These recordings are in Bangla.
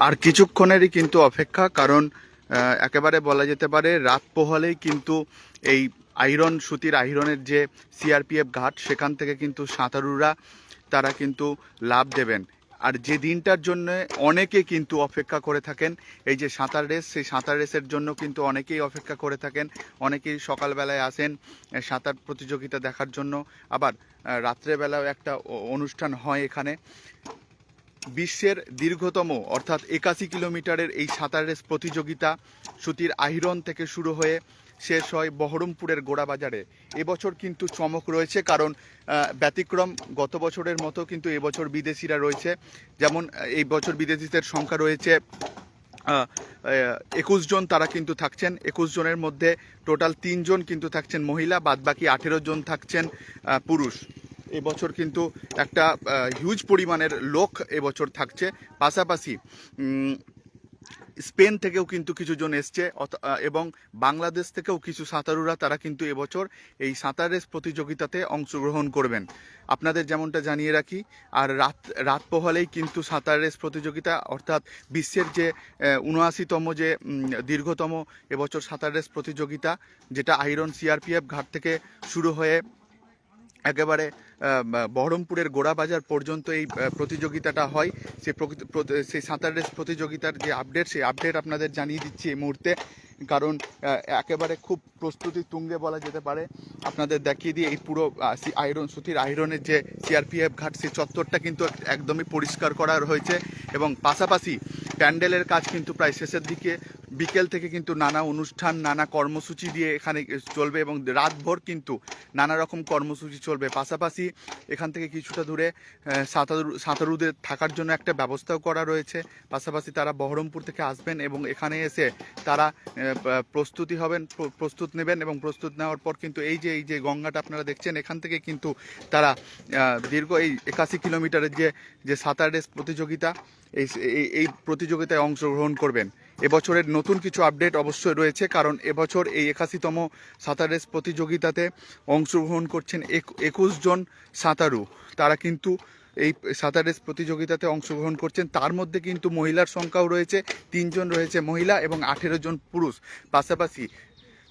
আর কিছুক্ষণেরই কিন্তু অপেক্ষা, কারণ একেবারে বলা যেতে পারে রাত পোহালেই কিন্তু এই আইরন, সুতির আইরনের যে সিআরপিএফ ঘাট, সেখান থেকে কিন্তু সাঁতারুরা তারা কিন্তু লাভ দেবেন। আর যে দিনটার জন্য অনেকে কিন্তু অপেক্ষা করে থাকেন, এই যে সাঁতার রেস, সেই সাঁতার রেসের জন্য কিন্তু অনেকেই অপেক্ষা করে থাকেন। অনেকেই সকালবেলায় আসেন সাঁতার প্রতিযোগিতা দেখার জন্য। আবার রাত্রেবেলাও একটা অনুষ্ঠান হয় এখানে। বিশ্বের দীর্ঘতম, অর্থাৎ একাশি কিলোমিটারের এই সাঁতার রেস প্রতিযোগিতা সুতির আহিরন থেকে শুরু হয়ে শেষ হয় বহরমপুরের গোড়াবাজারে। এবছর কিন্তু চমক রয়েছে কারণ ব্যতিক্রম গত বছরের মতো কিন্তু এবছর বিদেশিরা রয়েছে। যেমন এই বছর বিদেশিদের সংখ্যা রয়েছে একুশ জন তারা কিন্তু থাকছেন। একুশ জনের মধ্যে টোটাল তিনজন কিন্তু থাকছেন মহিলা, বাদবাকি আঠেরো জন থাকছেন পুরুষ। এবছর কিন্তু একটা হিউজ পরিমাণের লোক এবছর থাকছে। পাশাপাশি স্পেন থেকেও কিন্তু কিছু জন এসছে এবং বাংলাদেশ থেকেও কিছু সাঁতারুরা তারা কিন্তু এবছর এই সাঁতার রেস প্রতিযোগিতাতে অংশগ্রহণ করবেন। আপনাদের যেমনটা জানিয়ে রাখি, আর রাত রাত পোহালেই কিন্তু সাঁতার রেস প্রতিযোগিতা, অর্থাৎ বিশ্বের যে উনআশিতম যে দীর্ঘতম এবছর সাঁতার রেস প্রতিযোগিতা, যেটা আইরন সিআরপিএফ ঘাট থেকে শুরু হয়ে একেবারে বহরমপুরের গোড়াবাজার পর্যন্ত এই প্রতিযোগিতাটা হয়। সেই সেই সাঁতার রেস প্রতিযোগিতার যে আপডেট সেই আপডেট আপনাদের জানিয়ে দিচ্ছি এই মুহূর্তে। কারণ একেবারে খুব প্রস্তুতি তুঙ্গে বলা যেতে পারে। আপনাদের দেখিয়ে দিয়ে এই পুরো আয়রন, সুতির আয়রনের যে সিআরপিএফ ঘাট, সেই চত্বরটা কিন্তু একদমই পরিষ্কার করা হয়েছে এবং পাশাপাশি প্যান্ডেলের কাজ কিন্তু প্রায় শেষের দিকে বিকেল থেকে কিন্তু নানা অনুষ্ঠান, নানা কর্মসূচি দিয়ে এখানে চলবে এবং রাতভর কিন্তু নানা রকম কর্মসূচি চলবে। পাশাপাশি এখান থেকে কিছুটা দূরে সাঁতারু, সাঁতারুদের থাকার জন্য একটা ব্যবস্থাও করা রয়েছে। পাশাপাশি তারা বহরমপুর থেকে আসবেন এবং এখানে এসে তারা প্রস্তুতি হবেন প্রস্তুত নেবেন এবং প্রস্তুত নেওয়ার পর কিন্তু এই যে এই যে গঙ্গাটা আপনারা দেখছেন, এখান থেকে কিন্তু তারা দীর্ঘ এই একাশি কিলোমিটারের যে যে সাঁতার রেস প্রতিযোগিতা এই- এই প্রতিযোগিতায় অংশগ্রহণ করবেন। এবছরের নতুন কিছু আপডেট অবশ্যই রয়েছে, কারণ এবছর এই একাশিতম সাঁতার রেস প্রতিযোগিতাতে অংশগ্রহণ করছেন এক- একুশ জন সাঁতারু। তারা কিন্তু এই সাঁতার রেস প্রতিযোগিতাতে অংশগ্রহণ করছেন। তার মধ্যে কিন্তু মহিলার সংখ্যাও রয়েছে তিনজন রয়েছে মহিলা এবং আঠেরো জন পুরুষ। পাশাপাশি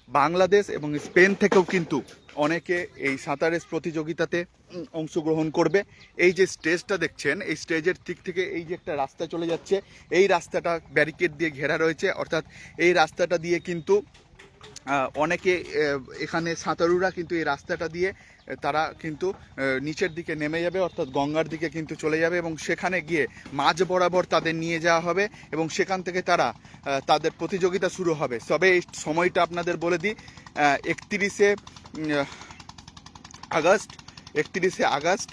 বাংলাদেশ এবং স্পেন থেকেও কিন্তু অনেকে এই সাঁতারের প্রতিযোগিতাতে অংশগ্রহণ করবে। এই যে স্টেজটা দেখছেন, এই স্টেজের দিক থেকে এই যে একটা রাস্তা চলে যাচ্ছে, এই রাস্তাটা ব্যারিকেড দিয়ে ঘেরা রয়েছে। অর্থাৎ এই রাস্তাটা দিয়ে কিন্তু অনেকে এখানে সাঁতারুরা কিন্তু এই রাস্তাটা দিয়ে তারা কিন্তু নিচের দিকে নেমে যাবে, অর্থাৎ গঙ্গার দিকে কিন্তু চলে যাবে এবং সেখানে গিয়ে মাঝ বরাবর তাদের নিয়ে যাওয়া হবে এবং সেখান থেকে তারা তাদের প্রতিযোগিতা শুরু হবে। তবে এই সময়টা আপনাদের বলে দিই একত্রিশে আগস্ট একত্রিশে আগস্ট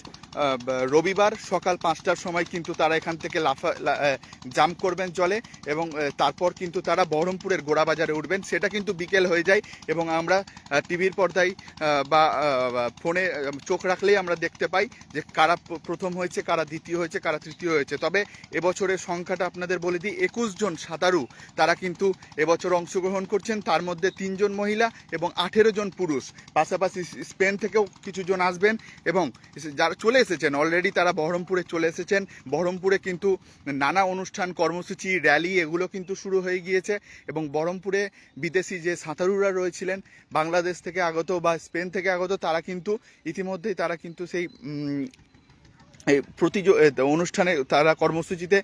রবিবার সকাল পাঁচটার সময় কিন্তু তারা এখান থেকে লাফা জাম্প করবেন জলে এবং তারপর কিন্তু তারা বহরমপুরের গোড়াবাজারে উঠবেন। সেটা কিন্তু বিকেল হয়ে যায় এবং আমরা টিভির পর্দায় বা ফোনে চোখ রাখলেই আমরা দেখতে পাই যে কারা প্রথম হয়েছে, কারা দ্বিতীয় হয়েছে, কারা তৃতীয় হয়েছে। তবে এবছরের সংখ্যাটা আপনাদের বলে দিই, একুশ জন সাঁতারু তারা কিন্তু এবছর অংশগ্রহণ করছেন। তার মধ্যে তিনজন মহিলা এবং আঠেরো জন পুরুষ। পাশাপাশি স্পেন থেকেও কিছু জন আসবেন এবং যারা চলে এসেছেন। অলরেডি তারা বহরমপুরে চলে এসেছেন। বহরমপুরে কিন্তু নানা অনুষ্ঠান, কর্মসূচি র্যালি এগুলো কিন্তু শুরু হয়ে গিয়েছে এবং বহরমপুরে বিদেশি যে সাঁতারুরা রয়েছিলেন, বাংলাদেশ থেকে আগত বা স্পেন থেকে আগত, তারা কিন্তু ইতিমধ্যেই তারা কিন্তু সেই এ, অনুষ্ঠানে তারা কর্মসূচিতে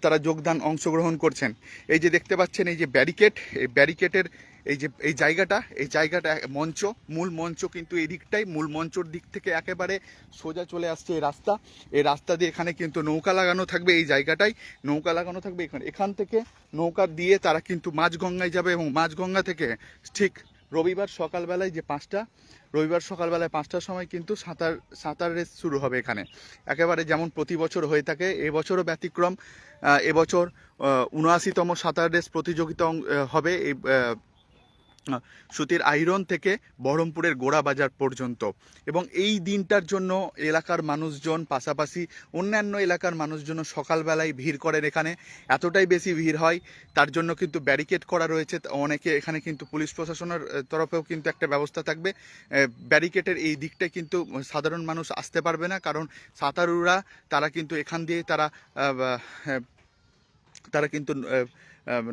তারা যোগদান অংশগ্রহণ করছেন। এই যে দেখতে পাচ্ছেন এই যে ব্যারিকেড এই ব্যারিকেডের এই যে এই জায়গাটা এই জায়গাটা মঞ্চ মূল মঞ্চ কিন্তু এই দিকটাই মূল মঞ্চর দিক থেকে একেবারে সোজা চলে আসছে এই রাস্তা। এই রাস্তা দিয়ে এখানে কিন্তু নৌকা লাগানো থাকবে এই জায়গাটাই। নৌকা লাগানো থাকবে এখানে এখান থেকে নৌকা দিয়ে তারা কিন্তু মাঝগঙ্গায় যাবে এবং মাঝগঙ্গা থেকে ঠিক রবিবার সকালবেলায় যে পাঁচটা, রবিবার সকালবেলায় পাঁচটার সময় কিন্তু সাঁতার সাঁতার রেস শুরু হবে এখানে। একেবারে যেমন প্রতি বছর হয়ে থাকে এবছরও ব্যতিক্রম এবছর উনআশিতম সাঁতার রেস প্রতিযোগিতা হবে এই সুতির আইরন থেকে বহরমপুরের গোড়াবাজার পর্যন্ত। এবং এই দিনটার জন্য এলাকার মানুষজন পাশাপাশি অন্যান্য এলাকার মানুষজন সকালবেলায় ভিড় করেন এখানে। এতটাই বেশি ভিড় হয় তার জন্য কিন্তু ব্যারিকেড করা রয়েছে। অনেকে এখানে কিন্তু পুলিশ প্রশাসনের তরফেও কিন্তু একটা ব্যবস্থা থাকবে। ব্যারিকেডের এই দিকটায় কিন্তু সাধারণ মানুষ আসতে পারবে না কারণ সাঁতারুরা তারা কিন্তু এখান দিয়ে তারা আহ, তারা কিন্তু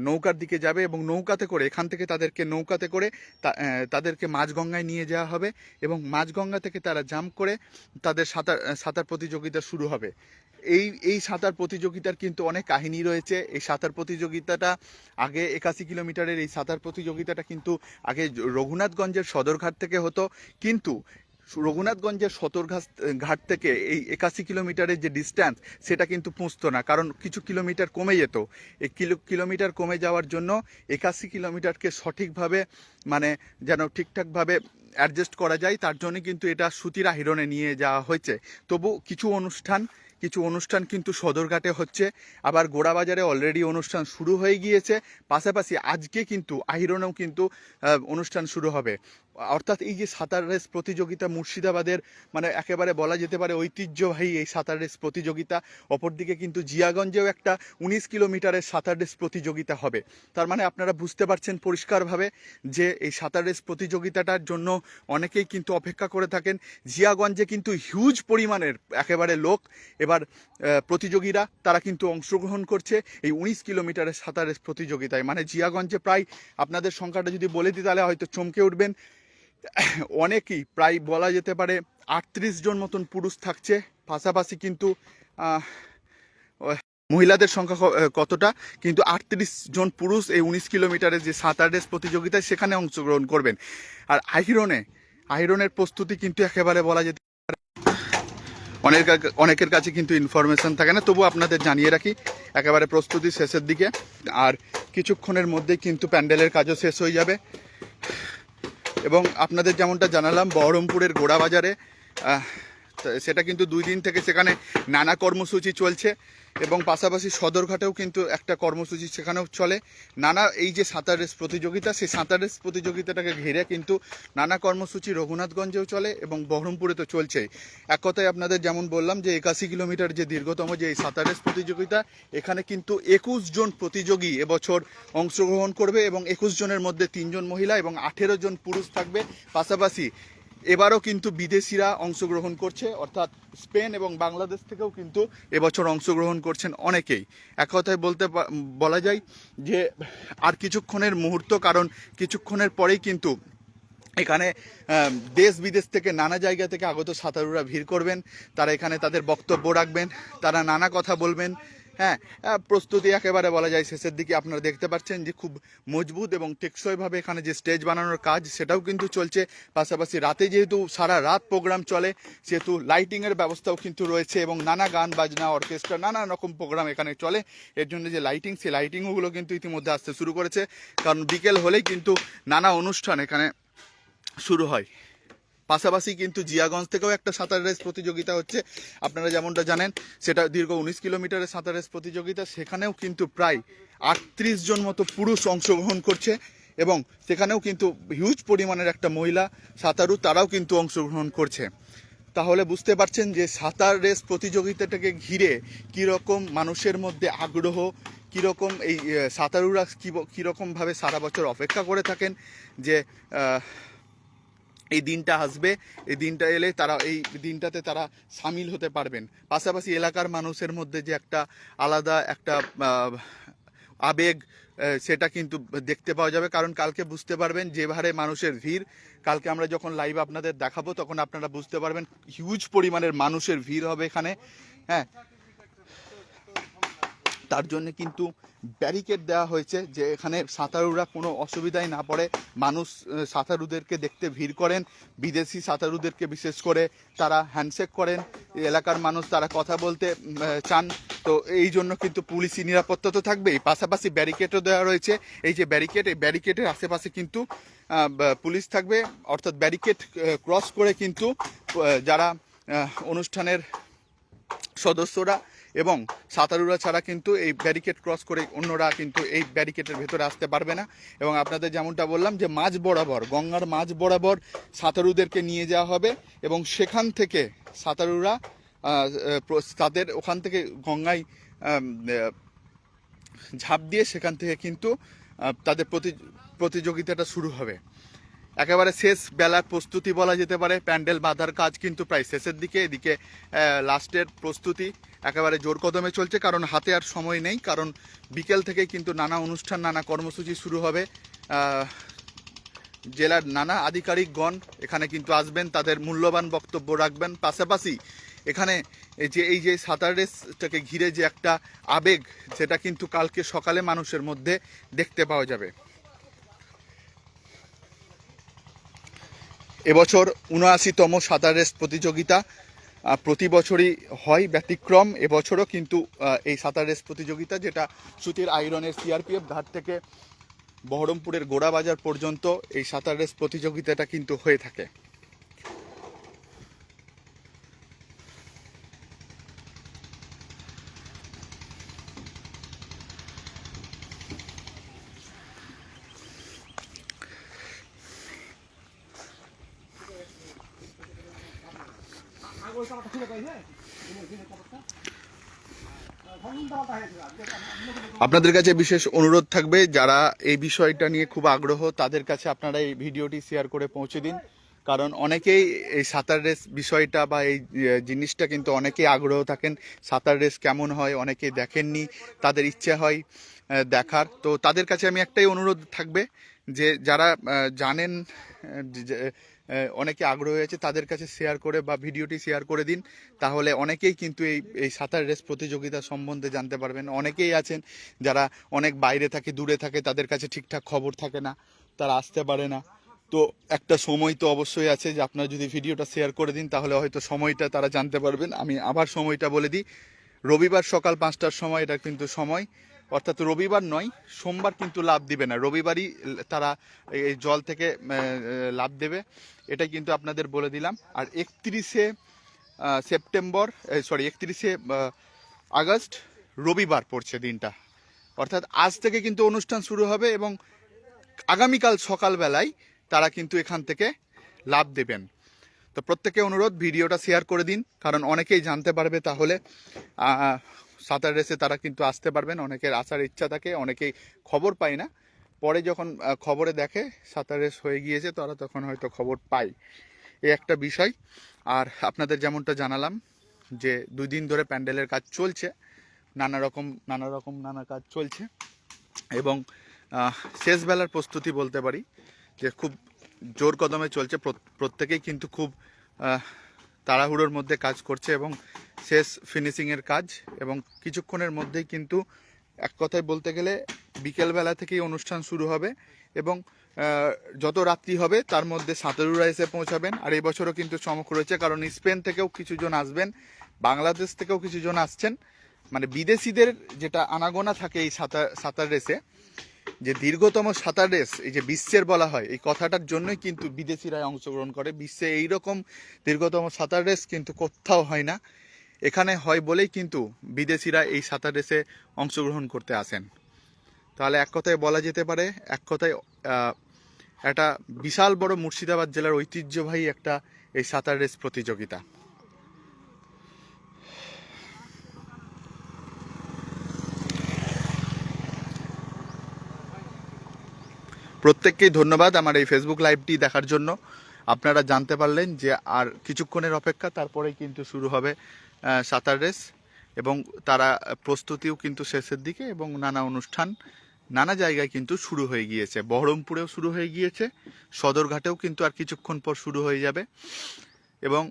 নৌকার দিকে যাবে এবং নৌকাতে করে, এখান থেকে তাদেরকে নৌকাতে করে তাদেরকে মাঝগঙ্গায় নিয়ে যাওয়া হবে এবং মাঝগঙ্গা থেকে তারা জাম্প করে তাদের সাঁতার সাঁতার প্রতিযোগিতা শুরু হবে। এই এই সাঁতার প্রতিযোগিতার কিন্তু অনেক কাহিনী রয়েছে। এই সাঁতার প্রতিযোগিতাটা আগে একাশি কিলোমিটারের এই সাঁতার প্রতিযোগিতাটা কিন্তু আগে রঘুনাথগঞ্জের সদরঘাট থেকে হতো। কিন্তু রঘুনাথগঞ্জের সদরঘাট ঘাট থেকে এই একাশি কিলোমিটারের যে ডিস্ট্যান্স সেটা কিন্তু পুঁছতো না। কারণ কিছু কিলোমিটার কমে যেত। এই কিলো, কিলোমিটার কমে যাওয়ার জন্য একাশি কিলোমিটারকে সঠিকভাবে মানে যেন ঠিকঠাকভাবে অ্যাডজাস্ট করা যায়, তার জন্য কিন্তু এটা সুতিরা হিরণে নিয়ে যাওয়া হয়েছে। তবু কিছু অনুষ্ঠান কিছু অনুষ্ঠান কিন্তু সদরঘাটে হচ্ছে। আবার গোড়াবাজারে অলরেডি অনুষ্ঠান শুরু হয়ে গিয়েছে। পাশাপাশি আজকে কিন্তু আহিরনেও কিন্তু অনুষ্ঠান শুরু হবে। অর্থাৎ এই যে সাঁতার রেস প্রতিযোগিতা মুর্শিদাবাদের মানে একেবারে বলা যেতে পারে ঐতিহ্যবাহী এই সাঁতার রেস প্রতিযোগিতা, অপরদিকে কিন্তু জিয়াগঞ্জেও একটা উনিশ কিলোমিটারের সাঁতার রেস প্রতিযোগিতা হবে। তার মানে আপনারা বুঝতে পারছেন পরিষ্কারভাবে যে এই সাঁতার রেস প্রতিযোগিতাটার জন্য অনেকেই কিন্তু অপেক্ষা করে থাকেন। জিয়াগঞ্জে কিন্তু হিউজ পরিমাণের একেবারে লোক। এবার প্রতিযোগীরা, তারা কিন্তু অংশগ্রহণ করছে এই উনিশ কিলোমিটারের সাঁতার রেস প্রতিযোগিতায়। মানে জিয়াগঞ্জে প্রায় আপনাদের সংখ্যাটা যদি বলে দিই, তাহলে হয়তো চমকে উঠবেন। অনেকেই প্রায় বলা যেতে পারে আটত্রিশ জন মতন পুরুষ থাকছে। পাশাপাশি কিন্তু মহিলাদের সংখ্যা কতটা? কিন্তু আটত্রিশ জন পুরুষ এই উনিশ কিলোমিটারের যে সাঁতার রেস প্রতিযোগিতায় সেখানে অংশগ্রহণ করবেন। আর আহিরনে, আহিরনের প্রস্তুতি কিন্তু একেবারে বলা যেতে পারে অনেক অনেকের কাছে কিন্তু ইনফরমেশন থাকে না। তবু আপনাদের জানিয়ে রাখি, একেবারে প্রস্তুতি শেষের দিকে। আর কিছুক্ষণের মধ্যেই কিন্তু প্যান্ডেলের কাজও শেষ হয়ে যাবে। এবং আপনাদের যেমনটা জানালাম বহরমপুরের গোড়াবাজারে আহ, তো সেটা কিন্তু দুই দিন থেকে সেখানে নানা কর্মসূচি চলছে এবং পাশাপাশি সদরঘাটেও কিন্তু একটা কর্মসূচি সেখানেও চলে। নানা এই যে সাঁতার রেস প্রতিযোগিতা, সেই সাঁতার রেস প্রতিযোগিতাটাকে ঘিরে কিন্তু নানা কর্মসূচি রঘুনাথগঞ্জেও চলে এবং বহরমপুরে তো চলছেই। এক কথায় আপনাদের যেমন বললাম যে একাশি কিলোমিটার যে দীর্ঘতম যে এই সাঁতার রেস প্রতিযোগিতা, এখানে কিন্তু একুশ জন প্রতিযোগী এবছর অংশগ্রহণ করবে এবং একুশ জনের মধ্যে তিনজন মহিলা এবং আঠেরো জন পুরুষ থাকবে। পাশাপাশি এবারও কিন্তু বিদেশিরা অংশগ্রহণ করছে, অর্থাৎ স্পেন এবং বাংলাদেশ থেকেও কিন্তু এবছর অংশগ্রহণ করছেন অনেকেই। এক কথায় বলতে বলা যায় যে আর কিছুক্ষণের মুহূর্ত, কারণ কিছুক্ষণের পরেই কিন্তু এখানে দেশ বিদেশ থেকে নানা জায়গা থেকে আগত সাঁতারুরা ভিড় করবেন, তারা এখানে তাদের বক্তব্য রাখবেন, তারা নানা কথা বলবেন। হ্যাঁ প্রস্তুতি একেবারে বলা যায় শেষের দিকে আপনারা দেখতে পাচ্ছেন যে খুব মজবুত এবং টেকসইভাবে এখানে যে স্টেজ বানানোর কাজ, সেটাও কিন্তু চলছে। পাশাপাশি রাতে যেহেতু সারা রাত প্রোগ্রাম চলে, সেহেতু লাইটিংয়ের ব্যবস্থাও কিন্তু রয়েছে এবং নানা গান, বাজনা, অর্কেস্ট্রা, নানা রকম প্রোগ্রাম এখানে চলে। এর জন্য যে লাইটিং, সেই লাইটিংগুলো কিন্তু ইতিমধ্যে আসতে শুরু করেছে। কারণ বিকেল হলেই কিন্তু নানা অনুষ্ঠান এখানে শুরু হয়। পাশাপাশি কিন্তু জিয়াগঞ্জ থেকেও একটা সাঁতার রেস প্রতিযোগিতা হচ্ছে। আপনারা যেমনটা জানেন, সেটা দীর্ঘ উনিশ কিলোমিটারের সাঁতার রেস প্রতিযোগিতা। সেখানেও কিন্তু প্রায় আটত্রিশ জন মতো পুরুষ অংশগ্রহণ করছে এবং সেখানেও কিন্তু হিউজ পরিমাণের একটা মহিলা সাঁতারু তারাও কিন্তু অংশগ্রহণ করছে। তাহলে বুঝতে পারছেন যে সাঁতার রেস প্রতিযোগিতাটাকে ঘিরে কীরকম মানুষের মধ্যে আগ্রহ, কীরকম এই সাঁতারুরা কী কীরকমভাবে সারা বছর অপেক্ষা করে থাকেন যে এই দিনটা আসবে, এই দিনটা এলে তারা, এই দিনটাতে তারা সামিল হতে পারবেন। পাশাপাশি এলাকার মানুষের মধ্যে যে একটা আলাদা একটা আবেগ সেটা কিন্তু দেখতে পাওয়া যাবে। কারণ কালকে বুঝতে পারবেন যে হারে মানুষের ভিড়। কালকে আমরা যখন লাইভ আপনাদের দেখাবো, তখন আপনারা বুঝতে পারবেন হিউজ পরিমাণের মানুষের ভিড় হবে এখানে। হ্যাঁ তার জন্য কিন্তু ব্যারিকেড দেওয়া হয়েছে যে এখানে সাঁতারুরা কোনো অসুবিধায় না পড়ে। মানুষ সাঁতারুদেরকে দেখতে ভিড় করেন। বিদেশি সাঁতারুদেরকে বিশেষ করে তারা হ্যান্ডশেক করেন। এলাকার মানুষ তারা কথা বলতে চান। তো এই জন্য কিন্তু পুলিশি নিরাপত্তা তো থাকবেই। পাশাপাশি ব্যারিকেডও দেওয়া রয়েছে। এই যে ব্যারিকেড এই ব্যারিকেডের আশেপাশে কিন্তু পুলিশ থাকবে। অর্থাৎ ব্যারিকেড ক্রস করে কিন্তু যারা অনুষ্ঠানের সদস্যরা এবং সাঁতারুরা ছাড়া কিন্তু এই ব্যারিকেড ক্রস করে অন্যরা কিন্তু এই ব্যারিকেডের ভেতরে আসতে পারবে না। এবং আপনাদের যেমনটা বললাম যে মাঝ বরাবর, গঙ্গার মাঝ বরাবর সাঁতারুদেরকে নিয়ে যাওয়া হবে এবং সেখান থেকে সাঁতারুরা তাদের ওখান থেকে গঙ্গায় ঝাঁপ দিয়ে সেখান থেকে কিন্তু তাদের প্রতি প্রতিযোগিতাটা শুরু হবে। একেবারে শেষ বেলার প্রস্তুতি বলা যেতে পারে। প্যান্ডেল বাঁধার কাজ কিন্তু প্রায় শেষের দিকে, এদিকে লাস্টের প্রস্তুতি একেবারে জোর কদমে চলছে, কারণ হাতে আর সময় নেই, কারণ বিকেল থেকেই কিন্তু নানা অনুষ্ঠান, নানা কর্মসূচি শুরু হবে। জেলার নানা আধিকারিকগণ এখানে কিন্তু আসবেন, তাদের মূল্যবান বক্তব্য রাখবেন। পাশাপাশি এখানে যে, এই যে সাঁতার রেসটাকে ঘিরে যে একটা আবেগ, সেটা কিন্তু কালকে সকালে মানুষের মধ্যে দেখতে পাওয়া যাবে। এবছর উনআশিতম সাঁতার রেস প্রতিযোগিতা প্রতি বছরই হয় ব্যতিক্রম, এবছরও কিন্তু এই সাঁতার রেস প্রতিযোগিতা যেটা সুতির আইরনের সিআরপিএফ ধার থেকে বহরমপুরের গোড়াবাজার পর্যন্ত এই সাঁতার রেস প্রতিযোগিতাটা কিন্তু হয়ে থাকে। আপনাদের কাছে বিশেষ অনুরোধ থাকবে, যারা এই বিষয়টা নিয়ে খুব আগ্রহ, তাদের কাছে আপনারা এই ভিডিওটি শেয়ার করে পৌঁছে দিন। কারণ অনেকেই এই সাঁতার রেস বিষয়টা বা এই জিনিসটা কিন্তু অনেকেই আগ্রহ থাকেন, সাঁতার রেস কেমন হয়, অনেকেই দেখেননি, তাদের ইচ্ছে হয় দেখার। তো তাদের কাছে আমি একটাই অনুরোধ থাকবে, যে যারা জানেন অনেকে আগ্রহ হয়েছে তাদের কাছে শেয়ার করে বা ভিডিওটি শেয়ার করে দিন। তাহলে অনেকেই কিন্তু এই এই সাঁতার রেস প্রতিযোগিতা সম্বন্ধে জানতে পারবেন। অনেকেই আছেন যারা অনেক বাইরে থাকে, দূরে থাকে, তাদের কাছে ঠিকঠাক খবর থাকে না, তারা আসতে পারে না। তো একটা সময় তো অবশ্যই আছে যে আপনারা যদি ভিডিওটা শেয়ার করে দিন, তাহলে হয়তো সময়টা তারা জানতে পারবেন। আমি আবার সময়টা বলে দিই। রবিবার সকাল পাঁচটার সময়, এটা কিন্তু সময়। অর্থাৎ রবিবার নয়, সোমবার কিন্তু লাভ দিবে না। রবিবারই তারা এই জল থেকে লাভ দেবে। এটা কিন্তু আপনাদের বলে দিলাম। আর একত্রিশে সেপ্টেম্বর সরি একত্রিশে আগস্ট রবিবার পড়ছে দিনটা। অর্থাৎ আজ থেকে কিন্তু অনুষ্ঠান শুরু হবে এবং আগামীকাল সকালবেলায় তারা কিন্তু এখান থেকে লাভ দেবেন। তো প্রত্যেকে অনুরোধ, ভিডিওটা শেয়ার করে দিন, কারণ অনেকেই জানতে পারবে তাহলে। সাঁতার রেসে তারা কিন্তু আসতে পারবেন। অনেকের আসার ইচ্ছা থাকে অনেকেই খবর পায় না। পরে যখন খবরে দেখে সাঁতার রেস হয়ে গিয়েছে তারা তখন হয়তো খবর পায়। এই একটা বিষয়। আর আপনাদের যেমনটা জানালাম যে দুই দিন ধরে প্যান্ডেলের কাজ চলছে। নানা রকম নানা রকম নানা কাজ চলছে। এবং আহ, শেষ বেলার প্রস্তুতি বলতে পারি যে খুব জোর কদমে চলছে। প্রত্যেকেই কিন্তু খুব তাড়াহুড়োর মধ্যে কাজ করছে এবং শেষ ফিনিশিংয়ের কাজ এবং কিছুক্ষণের মধ্যেই কিন্তু এক কথায় বলতে গেলে বিকেলবেলা থেকেই অনুষ্ঠান শুরু হবে এবং যত রাত্রি হবে তার মধ্যে সাঁতারুরা এসে পৌঁছাবেন। আর এই বছরও কিন্তু চমক রয়েছে কারণ স্পেন থেকেও কিছুজন আসবেন, বাংলাদেশ থেকেও কিছুজন আসছেন। মানে বিদেশিদের যেটা আনাগোনা থাকে এই সাঁতার সাঁতার রেসে যে দীর্ঘতম সাঁতার রেস এই যে বিশ্বের বলা হয়, এই কথাটার জন্যই কিন্তু বিদেশিরা অংশগ্রহণ করে। বিশ্বে এই রকম দীর্ঘতম সাঁতার রেস কিন্তু কোথাও হয় না। এখানে হয় বলেই কিন্তু বিদেশিরা এই সাঁতার রেসে অংশগ্রহণ করতে আসেন। তাহলে এক কথায় বলা যেতে পারে, এক কথায় একটা বিশাল বড় মুর্শিদাবাদ জেলার ঐতিহ্যবাহী একটা এই সাঁতার রেস প্রতিযোগিতা। প্রত্যেককেই ধন্যবাদ আমার এই ফেসবুক লাইভটি দেখার জন্য। আপনারা জানতে পারলেন যে আর কিছুক্ষণের অপেক্ষা, তারপরেই কিন্তু শুরু হবে সাঁতার রেস এবং তারা প্রস্তুতিও কিন্তু শেষের দিকে এবং নানা অনুষ্ঠান, নানা জায়গায় কিন্তু শুরু হয়ে গিয়েছে। বহরমপুরেও শুরু হয়ে গিয়েছে, সদরঘাটেও কিন্তু আর কিছুক্ষণ পর শুরু হয়ে যাবে এবং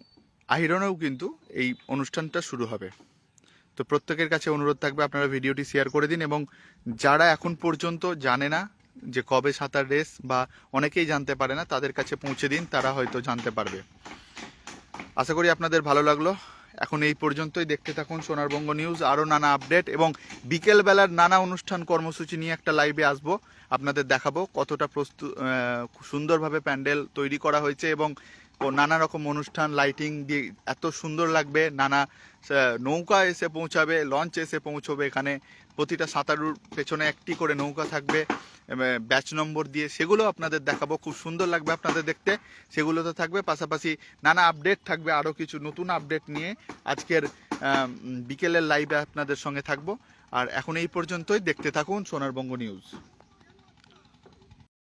আহিরনেও কিন্তু এই অনুষ্ঠানটা শুরু হবে। তো প্রত্যেকের কাছে অনুরোধ থাকবে আপনারা ভিডিওটি শেয়ার করে দিন এবং যারা এখন পর্যন্ত জানে না যে কবে সাঁতার রেস বা অনেকেই জানতে পারে না, তাদের কাছে পৌঁছে দিন, তারা হয়তো জানতে পারবে। আশা করি আপনাদের ভালো লাগল। এখন এই পর্যন্তই দেখতে থাকুন সোনারবঙ্গ নিউজ, আরও নানা আপডেট এবং বিকেলবেলার নানা অনুষ্ঠান কর্মসূচি নিয়ে একটা লাইভে আসব। আপনাদের দেখাবো কতটা প্রস্তুত সুন্দরভাবে প্যান্ডেল তৈরি করা হয়েছে এবং নানা রকম অনুষ্ঠান, লাইটিং দিয়ে এত সুন্দর লাগবে। নানা নৌকা এসে পৌঁছাবে, লঞ্চ এসে পৌঁছবে এখানে। প্রতিটা সাঁতারুর পেছনে একটি করে নৌকা থাকবে ব্যাচ নম্বর দিয়ে সেগুলো আপনাদের দেখাবো। খুব সুন্দর লাগবে আপনাদের দেখতে। সেগুলো তো থাকবে। পাশাপাশি নানা আপডেট থাকবে আরও কিছু নতুন আপডেট নিয়ে আজকের বিকেলের লাইভে আপনাদের সঙ্গে থাকব। আর এখন এই পর্যন্তই। দেখতে থাকুন সোনারবঙ্গ নিউজ।